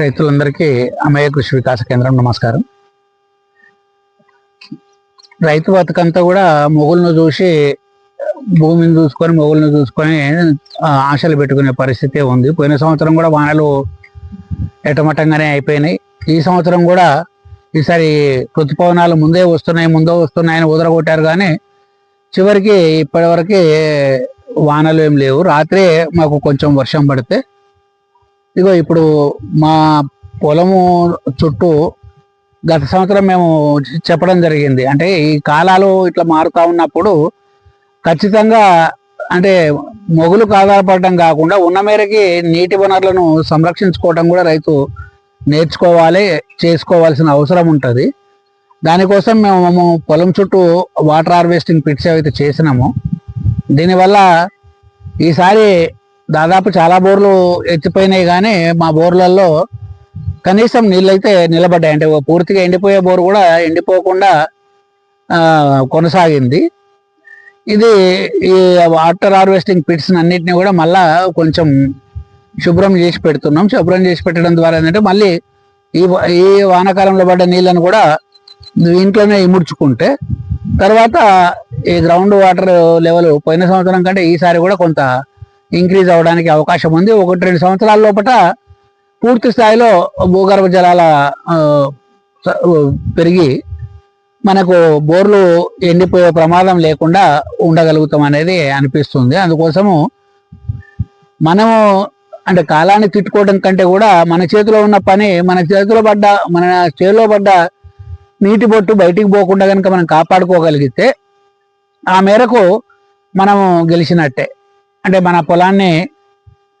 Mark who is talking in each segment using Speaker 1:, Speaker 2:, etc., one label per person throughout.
Speaker 1: రైతులందరికీ అమయ కృషి వికాస కేంద్రం నమస్కారం. రైతు బతుకంతా కూడా మొగులను చూసి భూమిని చూసుకొని మొగులను చూసుకొని ఆశలు పెట్టుకునే పరిస్థితి ఉంది. పోయిన సంవత్సరం కూడా వానలు ఎటమటంగానే అయిపోయినాయి. ఈ సంవత్సరం కూడా ఈసారి ఋతుపవనాలు ముందే వస్తున్నాయి ముందే వస్తున్నాయని ఉదరగొట్టారు కానీ చివరికి ఇప్పటివరకు వానలు ఏం లేవు. రాత్రి మాకు కొంచెం వర్షం పడితే ఇగో ఇప్పుడు మా పొలము చుట్టూ గత సంవత్సరం మేము చెప్పడం జరిగింది. అంటే ఈ కాలాలు ఇట్లా మారుతా ఉన్నప్పుడు ఖచ్చితంగా అంటే మొగులకు ఆధారపడటం కాకుండా ఉన్న మేరకి నీటి వనరులను సంరక్షించుకోవటం కూడా రైతు నేర్చుకోవాలి చేసుకోవాల్సిన అవసరం ఉంటుంది. దానికోసం మేము పొలం చుట్టూ వాటర్ హార్వెస్టింగ్ పిట్స్ అయితే చేసినాము దీనివల్ల ఈసారి దాదాపు చాలా బోర్లు ఎత్తిపోయినాయి కానీ మా బోర్లలో కనీసం నీళ్ళైతే నిలబడ్డాయి. అంటే పూర్తిగా ఎండిపోయే బోర్ కూడా ఎండిపోకుండా కొనసాగింది. ఇది ఈ వాటర్ హార్వెస్టింగ్ పిట్స్ అన్నిటిని కూడా మళ్ళా కొంచెం శుభ్రం చేసి పెడుతున్నాం. శుభ్రం చేసి పెట్టడం ద్వారా ఏంటంటే మళ్ళీ ఈ ఈ వానాకాలంలో పడ్డ నీళ్ళను కూడా ఇంట్లోనే ఇముడ్చుకుంటే తర్వాత ఈ గ్రౌండ్ వాటర్ లెవెల్ పోయిన సంవత్సరం కంటే ఈసారి కూడా కొంత ఇంక్రీజ్ అవడానికి అవకాశం ఉంది. ఒకటి రెండు సంవత్సరాల లోపల పూర్తి స్థాయిలో భూగర్భ జలాల పెరిగి మనకు బోర్లు ఎండిపోయే ప్రమాదం లేకుండా ఉండగలుగుతాం అనేది అనిపిస్తుంది. అందుకోసము మనము అంటే కాలాన్ని తిట్టుకోవడం కంటే కూడా మన చేతిలో ఉన్న పని మన చేతిలో పడ్డ మన చేతిలో పడ్డ నీటి బొట్టు బయటికి పోకుండా కనుక మనం కాపాడుకోగలిగితే ఆ మేరకు మనము గెలిచినట్టే. అంటే మన పొలాన్ని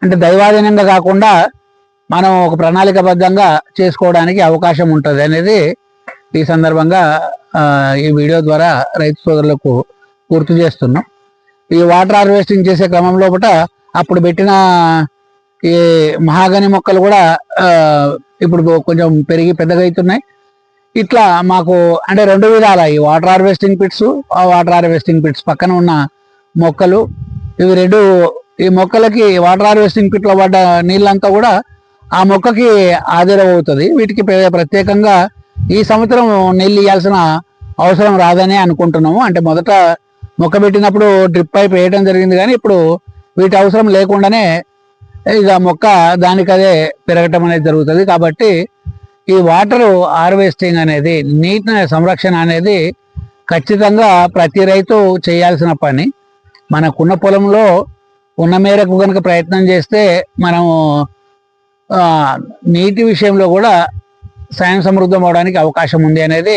Speaker 1: అంటే దైవాధీనంగా కాకుండా మనం ఒక ప్రణాళికబద్ధంగా చేసుకోవడానికి అవకాశం ఉంటుంది అనేది ఈ సందర్భంగా ఈ వీడియో ద్వారా రైతు సోదరులకు గుర్తు చేస్తున్నాం. ఈ వాటర్ హార్వెస్టింగ్ చేసే క్రమం లోపల అప్పుడు పెట్టిన ఈ మహాగని మొక్కలు కూడా ఇప్పుడు కొంచెం పెరిగి పెద్దగా అవుతున్నాయి. ఇట్లా మాకు అంటే రెండు విధాల ఈ వాటర్ హార్వెస్టింగ్ పిట్స్ ఆ వాటర్ హార్వెస్టింగ్ పిట్స్ పక్కన ఉన్న మొక్కలు ఇవి రెండు ఈ మొక్కలకి వాటర్ హార్వెస్టింగ్ పిట్లో పడ్డ నీళ్ళంతా కూడా ఆ మొక్కకి ఆధారమవుతుంది వీటికి ప్రత్యేకంగా ఈ సంవత్సరం నీళ్ళు ఇవ్వాల్సిన అవసరం రాదని అనుకుంటున్నాము. అంటే మొదట మొక్క పెట్టినప్పుడు డ్రిప్ పైప్ వేయడం జరిగింది కానీ ఇప్పుడు వీటి అవసరం లేకుండానే ఇక మొక్క దానికదే పెరగటం అనేది జరుగుతుంది. కాబట్టి ఈ వాటర్ హార్వెస్టింగ్ అనేది నీటి సంరక్షణ అనేది ఖచ్చితంగా ప్రతి రైతు చేయాల్సిన పని. మనకున్న పొలంలో ఉన్న మేరకు కనుక ప్రయత్నం చేస్తే మనము నీటి విషయంలో కూడా స్వయం సమృద్ధం అవడానికి అవకాశం ఉంది అనేది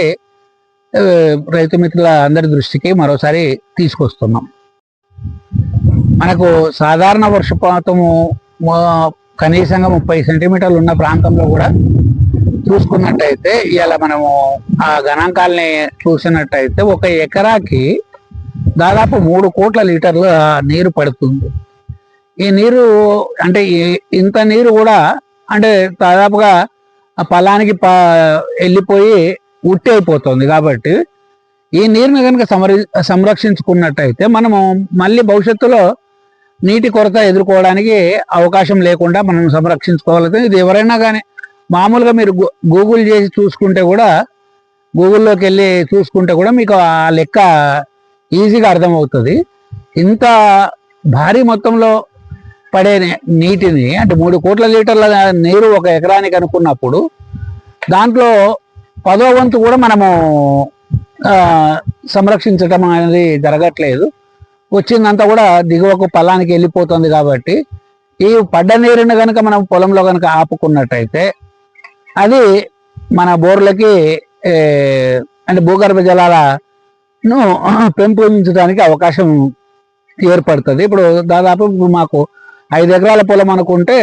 Speaker 1: రైతు మిత్రుల అందరి దృష్టికి మరోసారి తీసుకొస్తున్నాం. మనకు సాధారణ వర్షపాతము కనీసంగా ముప్పై సెంటీమీటర్లు ఉన్న ప్రాంతంలో కూడా చూసుకున్నట్టయితే ఇవాళ మనము ఆ గణాంకాలని చూసినట్టయితే ఒక ఎకరాకి దాదాపు మూడు కోట్ల లీటర్ల నీరు పడుతుంది. ఈ నీరు అంటే ఇంత నీరు కూడా అంటే దాదాపుగా ఆ పొలానికి ప వెళ్ళిపోయి ఉట్టి అయిపోతుంది కాబట్టి ఈ నీరుని కనుక సమరి సంరక్షించుకున్నట్టయితే మనము మళ్ళీ భవిష్యత్తులో నీటి కొరత ఎదుర్కోవడానికి అవకాశం లేకుండా మనం సంరక్షించుకోగలుగుతాం ఇది ఎవరైనా కానీ మామూలుగా మీరు గూగుల్ చేసి చూసుకుంటే కూడా గూగుల్లోకి వెళ్ళి చూసుకుంటే కూడా మీకు ఆ లెక్క ఈజీగా అర్థమవుతుంది. ఇంత భారీ మొత్తంలో పడే నీటిని అంటే మూడు కోట్ల లీటర్ల నీరు ఒక ఎకరానికి అనుకున్నప్పుడు దాంట్లో పదో వంతు కూడా మనము సంరక్షించటం అనేది జరగట్లేదు. వచ్చిందంతా కూడా దిగువకు పొలానికి వెళ్ళిపోతుంది కాబట్టి ఈ పడ్డ నీరుని కనుక మనం పొలంలో కనుక ఆపుకున్నట్టయితే అది మన బోర్లకి అంటే భూగర్భ జలాల ను పెంపొందించడానికి అవకాశం ఏర్పడుతుంది. ఇప్పుడు దాదాపు మాకు ఐదు ఎకరాల పొలం అనుకుంటే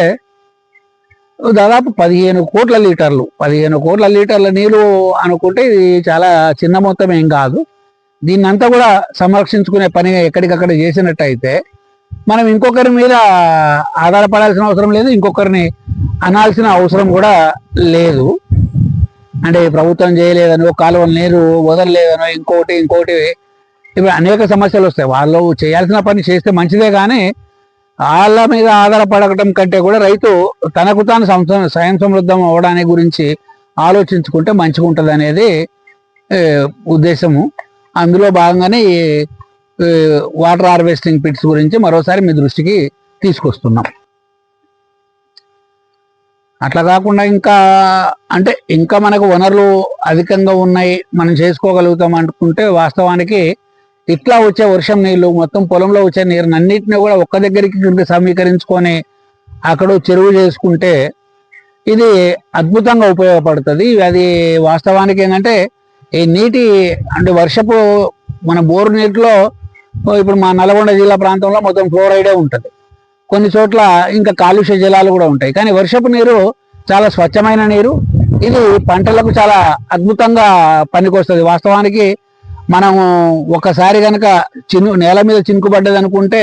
Speaker 1: దాదాపు పదిహేను కోట్ల లీటర్లు. పదిహేను కోట్ల లీటర్ల నీరు అనుకుంటే ఇది చాలా చిన్న మొత్తం ఏం కాదు. దీన్నంతా కూడా సంరక్షించుకునే పని ఎక్కడికక్కడ చేసినట్టయితే మనం ఇంకొకరి మీద ఆధారపడాల్సిన అవసరం లేదు ఇంకొకరిని అనాల్సిన అవసరం కూడా లేదు. అంటే ప్రభుత్వం చేయలేదనో కాలువ నీరు వదలలేదనో ఇంకోటి ఇంకోటి. ఇవి అనేక సమస్యలు వస్తాయి. వాళ్ళు చేయాల్సిన పని చేస్తే మంచిదే కానీ వాళ్ళ మీద ఆధారపడటం కంటే కూడా రైతు తనకు తాను సంస- స్వయం సమృద్ధం అవడానికి గురించి ఆలోచించుకుంటే మంచిగా ఉంటుంది అనేది ఉద్దేశము. అందులో భాగంగానే ఈ వాటర్ హార్వెస్టింగ్ పిట్స్ గురించి మరోసారి మీ దృష్టికి తీసుకొస్తున్నాం. అట్లా కాకుండా ఇంకా అంటే ఇంకా మనకు వనరులు అధికంగా ఉన్నాయి మనం చేసుకోగలుగుతాం అనుకుంటే వాస్తవానికి ఇట్లా వచ్చే వర్షం నీళ్ళు మొత్తం పొలంలో వచ్చే నీరుని అన్నిటిని కూడా ఒక్క దగ్గరికి కింద సమీకరించుకొని అక్కడ చెరువు చేసుకుంటే ఇది అద్భుతంగా ఉపయోగపడుతుంది. అది వాస్తవానికి ఏంటంటే ఈ నీటి అంటే వర్షపు మన బోరు నీటిలో ఇప్పుడు మా నల్గొండ జిల్లా ప్రాంతంలో మొత్తం ఫ్లోరైడే ఉంటుంది. కొన్ని చోట్ల ఇంకా కాలుష్య జలాలు కూడా ఉంటాయి. కానీ వర్షపు నీరు చాలా స్వచ్ఛమైన నీరు. ఇది పంటలకు చాలా అద్భుతంగా పనికొస్తుంది. వాస్తవానికి మనము ఒకసారి కనుక చిను నేల మీద చినుకుబడ్డది అనుకుంటే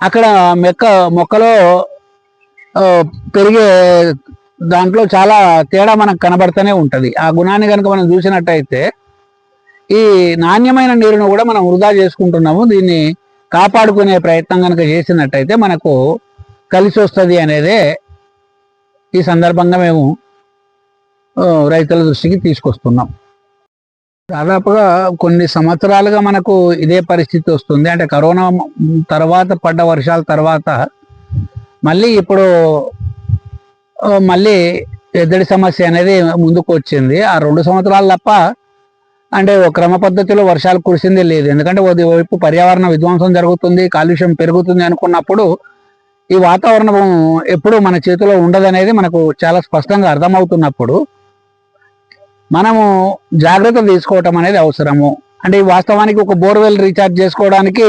Speaker 1: అక్కడ మెక్క మొక్కలో పెరిగే దాంట్లో చాలా తేడా మనకు కనబడుతూనే ఉంటుంది. ఆ గుణాన్ని కనుక మనం చూసినట్టయితే ఈ నాణ్యమైన నీరును కూడా మనం వృధా చేసుకుంటున్నాము. దీన్ని కాపాడుకునే ప్రయత్నం కనుక చేసినట్టయితే మనకు కలిసి వస్తుంది అనేదే ఈ సందర్భంగా మేము రైతుల దృష్టికి తీసుకొస్తున్నాం. దాదాపుగా కొన్ని సంవత్సరాలుగా మనకు ఇదే పరిస్థితి వస్తుంది. అంటే కరోనా తర్వాత పడ్డ వర్షాల తర్వాత మళ్ళీ ఇప్పుడు మళ్ళీ ఎద్దడి సమస్య అనేది ముందుకు వచ్చింది. ఆ రెండు సంవత్సరాలు తప్ప అంటే క్రమ పద్ధతిలో వర్షాలు కురిసిందే లేదు. ఎందుకంటే ఓ వైపు పర్యావరణ విధ్వంసం జరుగుతుంది కాలుష్యం పెరుగుతుంది అనుకున్నప్పుడు ఈ వాతావరణం ఎప్పుడు మన చేతిలో ఉండదనేది మనకు చాలా స్పష్టంగా అర్థమవుతున్నప్పుడు మనము జాగ్రత్త తీసుకోవటం అనేది అవసరము. అంటే ఈ వాస్తవానికి ఒక బోర్వెల్ రీఛార్జ్ చేసుకోవడానికి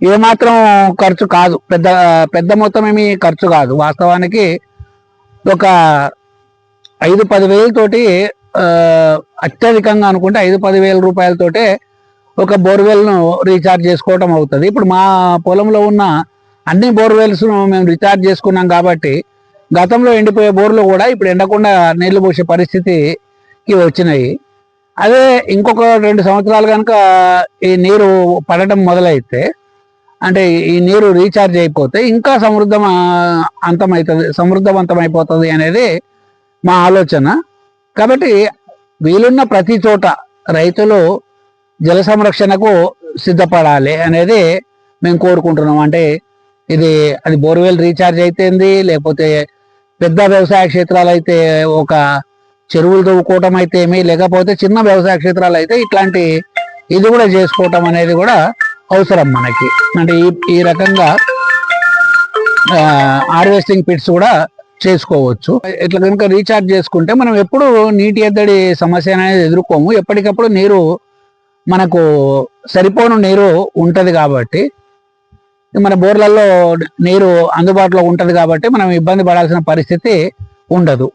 Speaker 1: ఏమాత్రం ఖర్చు కాదు. పెద్ద పెద్ద మొత్తం ఏమీ ఖర్చు కాదు. వాస్తవానికి ఒక ఐదు పది వేలతోటి అత్యధికంగా అనుకుంటే ఐదు పదివేల రూపాయలతోటే ఒక బోర్వెల్ను రీఛార్జ్ చేసుకోవటం అవుతుంది. ఇప్పుడు మా పొలంలో ఉన్న అన్ని బోర్వెల్స్ మేము రీఛార్జ్ చేసుకున్నాం కాబట్టి గతంలో ఎండిపోయే బోర్లు కూడా ఇప్పుడు ఎండకుండా నీళ్ళు పోసే పరిస్థితికి వచ్చినాయి. అదే ఇంకొక రెండు సంవత్సరాలు కనుక ఈ నీరు పడటం మొదలైతే అంటే ఈ నీరు రీఛార్జ్ అయిపోతే ఇంకా సమృద్ధం అంతమవుతుంది సమృద్ధవంతం అయిపోతుంది అనేది మా ఆలోచన. కాబట్టి వీలున్న ప్రతి చోట రైతులు జల సంరక్షణకు సిద్ధపడాలి అనేది మేము కోరుకుంటున్నాం. అంటే ఇది అది బోర్వెల్ రీఛార్జ్ అయితేంది లేకపోతే పెద్ద వ్యవసాయ క్షేత్రాలు అయితే ఒక చెరువులు తవ్వుకోవటం అయితే ఏమి లేకపోతే చిన్న వ్యవసాయ క్షేత్రాలు అయితే ఇట్లాంటి ఇది కూడా చేసుకోవటం అనేది కూడా అవసరం మనకి. అంటే ఈ ఈ రకంగా హార్వెస్టింగ్ పిట్స్ కూడా చేసుకోవచ్చు. ఇట్లా కనుక రీఛార్జ్ చేసుకుంటే మనం ఎప్పుడు నీటి ఎద్దడి సమస్య అనేది ఎదుర్కోము. ఎప్పటికప్పుడు నీరు మనకు సరిపోను నీరు ఉంటుంది కాబట్టి మన బోర్లలో నీరు అందుబాటులో ఉంటది కాబట్టి మనం ఇబ్బంది పడాల్సిన పరిస్థితి ఉండదు.